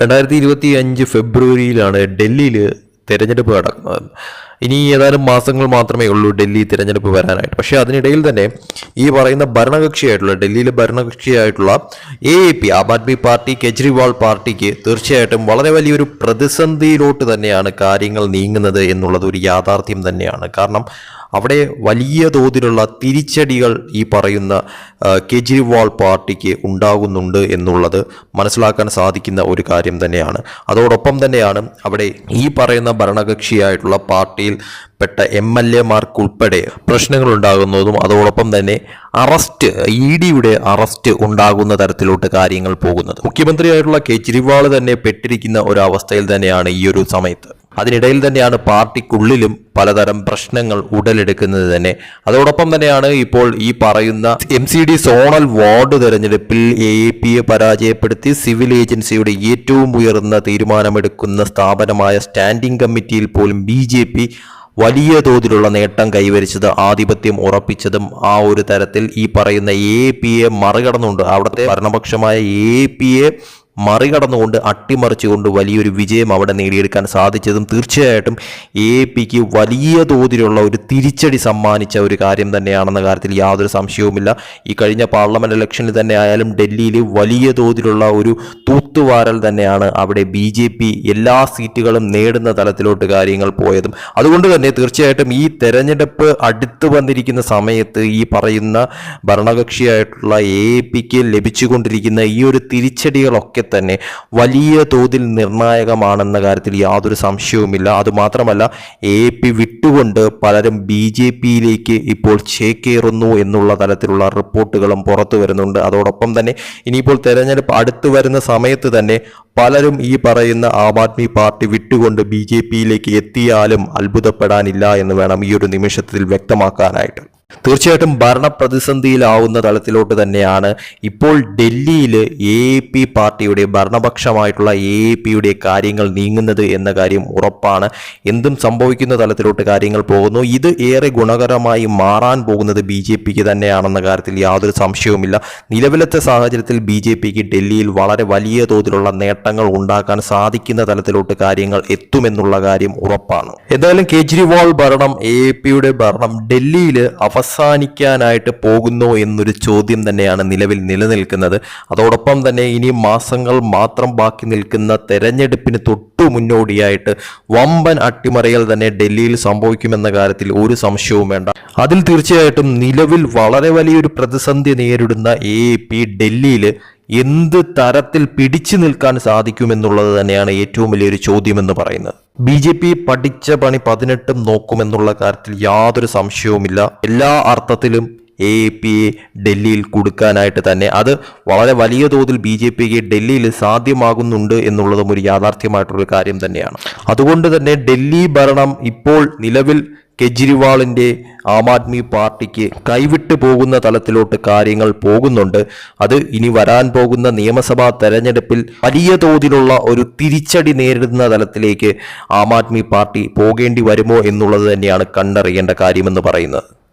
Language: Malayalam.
രണ്ടായിരത്തി ഇരുപത്തി അഞ്ച് ഫെബ്രുവരിയിലാണ് ഡൽഹിയിൽ തിരഞ്ഞെടുപ്പ് നടക്കുന്നത് ഇനി ഏതാനും മാസങ്ങൾ മാത്രമേ ഉള്ളൂ ഡൽഹി തിരഞ്ഞെടുപ്പ് വരാനായിട്ട്. പക്ഷേ അതിനിടയിൽ തന്നെ ഈ പറയുന്ന ഭരണകക്ഷിയായിട്ടുള്ള ഡൽഹിയിലെ ഭരണകക്ഷിയായിട്ടുള്ള A A P Aam Aadmi party Kejriwal പാർട്ടിക്ക് തീർച്ചയായിട്ടും വളരെ വലിയൊരു പ്രതിസന്ധിയിലോട്ട് തന്നെയാണ് കാര്യങ്ങൾ നീങ്ങുന്നത് എന്നുള്ളത് ഒരു യാഥാർത്ഥ്യം തന്നെയാണ്. കാരണം അവിടെ വലിയ തോതിലുള്ള തിരിച്ചടികൾ ഈ പറയുന്ന കെജ്രിവാൾ പാർട്ടിക്ക് ഉണ്ടാകുന്നുണ്ട് എന്നുള്ളത് മനസ്സിലാക്കാൻ സാധിക്കുന്ന ഒരു കാര്യം തന്നെയാണ്. അതോടൊപ്പം തന്നെയാണ് അവിടെ ഈ പറയുന്ന ഭരണകക്ഷിയായിട്ടുള്ള പാർട്ടിയിൽ പെട്ട എം എൽ എമാർക്കുൾപ്പെടെ പ്രശ്നങ്ങൾ ഉണ്ടാകുന്നതും അതോടൊപ്പം തന്നെ അറസ്റ്റ് ഇ ഡിയുടെ അറസ്റ്റ് ഉണ്ടാകുന്ന തരത്തിലോട്ട് കാര്യങ്ങൾ പോകുന്നത്. മുഖ്യമന്ത്രിയായിട്ടുള്ള കെജ്രിവാൾ തന്നെ പെട്ടിരിക്കുന്ന ഒരു തന്നെയാണ് ഈ ഒരു സമയത്ത്. അതിനിടയിൽ തന്നെയാണ് പാർട്ടിക്കുള്ളിലും പലതരം പ്രശ്നങ്ങൾ ഉടലെടുക്കുന്നത് തന്നെ. അതോടൊപ്പം തന്നെയാണ് ഇപ്പോൾ ഈ പറയുന്ന M C D zonal ward തെരഞ്ഞെടുപ്പിൽ എ പിയെ പരാജയപ്പെടുത്തി സിവിൽ ഏജൻസിയുടെ ഏറ്റവും ഉയർന്ന തീരുമാനമെടുക്കുന്ന സ്ഥാപനമായ സ്റ്റാൻഡിംഗ് കമ്മിറ്റിയിൽ പോലും ബി ജെ പി വലിയ തോതിലുള്ള നേട്ടം കൈവരിച്ചത് ആധിപത്യം ഉറപ്പിച്ചതും ആ ഒരു തരത്തിൽ ഈ പറയുന്ന എ പിയെ മറികടന്നുകൊണ്ട് അവിടുത്തെ ഭരണപക്ഷമായ എ പിയെ മറികടന്നുകൊണ്ട് അട്ടിമറിച്ചുകൊണ്ട് വലിയൊരു വിജയം അവിടെ നേടിയെടുക്കാൻ സാധിച്ചതും തീർച്ചയായിട്ടും എ പിക്ക് വലിയ തോതിലുള്ള ഒരു തിരിച്ചടി സമ്മാനിച്ച ഒരു കാര്യം തന്നെയാണെന്ന കാര്യത്തിൽ യാതൊരു സംശയവുമില്ല. ഈ കഴിഞ്ഞ പാർലമെന്റ് ഇലക്ഷനിൽ തന്നെ ആയാലും ഡൽഹിയിൽ വലിയ തോതിലുള്ള ഒരു തൂത്തുവാരൽ തന്നെയാണ് അവിടെ ബി ജെ പി എല്ലാ സീറ്റുകളും നേടുന്ന തലത്തിലോട്ട് കാര്യങ്ങൾ പോയതും. അതുകൊണ്ട് തന്നെ തീർച്ചയായിട്ടും ഈ തെരഞ്ഞെടുപ്പ് അടുത്ത് വന്നിരിക്കുന്ന സമയത്ത് ഈ പറയുന്ന ഭരണകക്ഷിയായിട്ടുള്ള എ പിക്ക് ലഭിച്ചുകൊണ്ടിരിക്കുന്ന ഈ ഒരു തിരിച്ചടികളൊക്കെ തന്നെ വലിയ തോതിൽ നിർണായകമാണെന്ന കാര്യത്തിൽ യാതൊരു സംശയവുമില്ല. അതുമാത്രമല്ല എ പി വിട്ടുകൊണ്ട് പലരും ബി ജെ പിയിലേക്ക് ഇപ്പോൾ ചേക്കേറുന്നു എന്നുള്ള തരത്തിലുള്ള റിപ്പോർട്ടുകളും പുറത്തു വരുന്നുണ്ട്. അതോടൊപ്പം തന്നെ ഇനിയിപ്പോൾ തെരഞ്ഞെടുപ്പ് അടുത്തു വരുന്ന സമയത്ത് തന്നെ പലരും ഈ പറയുന്ന ആം ആദ്മി പാർട്ടി വിട്ടുകൊണ്ട് ബി ജെ പിയിലേക്ക് എത്തിയാലും അത്ഭുതപ്പെടാനില്ല എന്ന് വേണം ഈ ഒരു നിമിഷത്തിൽ വ്യക്തമാക്കാനായിട്ട്. തീർച്ചയായിട്ടും ഭരണ പ്രതിസന്ധിയിലാവുന്ന തലത്തിലോട്ട് തന്നെയാണ് ഇപ്പോൾ ഡൽഹിയിൽ എ പി പാർട്ടിയുടെ ഭരണപക്ഷമായിട്ടുള്ള എ പിയുടെ കാര്യങ്ങൾ നീങ്ങുന്നത് എന്ന കാര്യം ഉറപ്പാണ്. എന്തും സംഭവിക്കുന്ന തലത്തിലോട്ട് കാര്യങ്ങൾ പോകുന്നു. ഇത് ഏറെ ഗുണകരമായി മാറാൻ പോകുന്നത് ബി ജെ പിക്ക് തന്നെയാണെന്ന കാര്യത്തിൽ യാതൊരു സംശയവുമില്ല. നിലവിലത്തെ സാഹചര്യത്തിൽ ബി ജെ പിക്ക് ഡൽഹിയിൽ വളരെ വലിയ തോതിലുള്ള നേട്ടങ്ങൾ ഉണ്ടാക്കാൻ സാധിക്കുന്ന തലത്തിലോട്ട് കാര്യങ്ങൾ എത്തുമെന്നുള്ള കാര്യം ഉറപ്പാണ്. എന്തായാലും കേജ്രിവാൾ ഭരണം എ പിയുടെ ഭരണം ഡൽഹിയിൽ അവസാനിക്കാനായിട്ട് പോകുന്നോ എന്നൊരു ചോദ്യം തന്നെയാണ് നിലവിൽ നിലനിൽക്കുന്നത്. അതോടൊപ്പം തന്നെ ഇനി മാസങ്ങൾ മാത്രം ബാക്കി നിൽക്കുന്ന തെരഞ്ഞെടുപ്പിന് തൊട്ടു മുന്നോടിയായിട്ട് വമ്പൻ അട്ടിമറികൾ തന്നെ ഡൽഹിയിൽ സംഭവിക്കുമെന്ന കാര്യത്തിൽ ഒരു സംശയവും വേണ്ട. അതിൽ തീർച്ചയായിട്ടും നിലവിൽ വളരെ വലിയൊരു പ്രതിസന്ധി നേരിടുന്ന എ പി ഡൽഹിയിൽ എന്ത് തരത്തിൽ പിടിച്ചു നിൽക്കാൻ സാധിക്കുമെന്നുള്ളത് തന്നെയാണ് ഏറ്റവും വലിയൊരു ചോദ്യമെന്ന് പറയുന്നത്. ബി ജെ പി പഠിച്ച പണി പതിനെട്ടും നോക്കുമെന്നുള്ള കാര്യത്തിൽ യാതൊരു സംശയവുമില്ല. എല്ലാ അർത്ഥത്തിലും എ പി എ ഡൽഹിയിൽ കൊടുക്കാനായിട്ട് തന്നെ. അത് വളരെ വലിയ തോതിൽ ബി ജെ പിക്ക് ഡൽഹിയിൽ സാധ്യമാകുന്നുണ്ട് എന്നുള്ളതും ഒരു യാഥാർത്ഥ്യമായിട്ടുള്ള കാര്യം തന്നെയാണ്. അതുകൊണ്ട് തന്നെ ഡൽഹി ഭരണം ഇപ്പോൾ നിലവിൽ കെജ്രിവാളിന്റെ ആം ആദ്മി പാർട്ടിക്ക് കൈവിട്ടു പോകുന്ന തലത്തിലോട്ട് കാര്യങ്ങൾ പോകുന്നുണ്ട്. അത് ഇനി വരാൻ പോകുന്ന നിയമസഭാ തെരഞ്ഞെടുപ്പിൽ വലിയ തോതിലുള്ള ഒരു തിരിച്ചടി നേരിടുന്ന തലത്തിലേക്ക് ആം ആദ്മി പാർട്ടി പോകേണ്ടി വരുമോ എന്നുള്ളത് തന്നെയാണ് കണ്ടറിയേണ്ട കാര്യമെന്ന് പറയുന്നത്.